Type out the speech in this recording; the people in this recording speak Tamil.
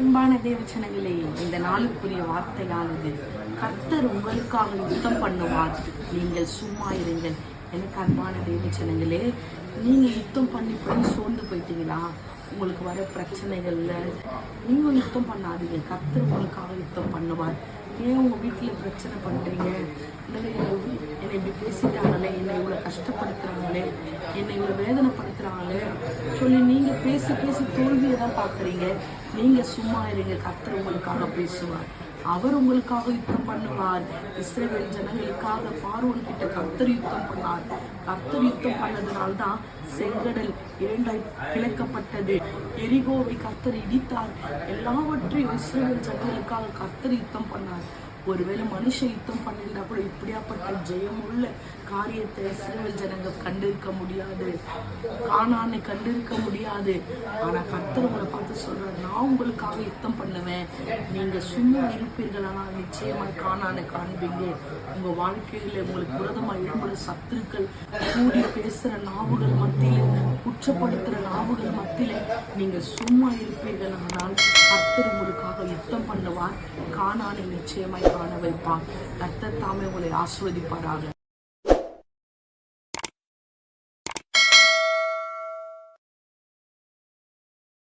அன்பான தேவச்சனங்களே இந்த நாளுக்குரிய வார்த்தையானது கர்த்தர் உங்களுக்காக யுத்தம் பண்ணுவார். நீங்கள் சும்மா இருங்கள். எனக்கு அன்பான தேவச்சனங்களே நீங்கள் யுத்தம் பண்ணி போய் சோர்ந்து போயிட்டீங்களா? உங்களுக்கு வர பிரச்சனைகள்ல நீங்கள் யுத்தம் பண்ணாதீங்க. கர்த்தர் உங்களுக்காக யுத்தம் பண்ணுவார். ஏன் உங்கள் வீட்டில் பிரச்சனை பண்ணுறீங்க இல்லை என்னை இப்படி பேசிட்டாங்களே என்னை இவ்வளோ கஷ்டப்படுத்துறாங்களே என்னை இவ்வளோ வேதனைப்படுத்துகிறாங்களே சொல்லி நீங்கள் பேசி பேசி தோல்வியை தான் பார்க்குறீங்க. நீங்க சும்மா இருங்க கர்த்தர் உங்களுக்காக பேசுவார். அவர் உங்களுக்காக யுத்தம் பண்ணுவார். இஸ்ரேல் ஜனங்களுக்காக பார்வன் கிட்ட கர்த்தர் யுத்தம் பண்ணார் கத்தர் யுத்தம் பண்ணதுனால தான் செங்கடல் இரண்டாய் கிழக்கப்பட்டது எரிகோவை கத்தர் இடித்தார். எல்லாவற்றையும் இஸ்ரேல் ஜனங்களுக்காக கர்த்தர் யுத்தம் பண்ணார். ஒருவேளை மனுஷ யுத்தம் பண்ணியிருந்தா கூட இப்படியாப்பட்ட ஜெயமுள்ள காரியத்தை இஸ்ரேல் ஜனங்க கண்டிருக்க முடியாது. காணான்னு கண்டிருக்க முடியாது. ஆனா கர்த்தர் உங்களை பார்த்து சொல்ற நான் உங்களுக்காக யுத்தம் பண்ணுவேன். நீங்க சும்மா இருப்பீர்களானால் நிச்சயமா காணான்னு காண்பீங்க. உங்க வாழ்க்கையில உங்களுக்கு விரதமா எழும்புற சத்துருக்கள். கூடி பேசுற நாவுகள் மத்தியில குற்றப்படுத்துற நாவுகள் மத்தியில நீங்க சும்மா இருப்பீர்கள். ஆனால் கர்த்தர் யுத்தம் காணானை நிச்சயமாய் காண வைப்பான் கர்த்தர் தாமே உங்களை ஆஸ்வதிப்பாராக.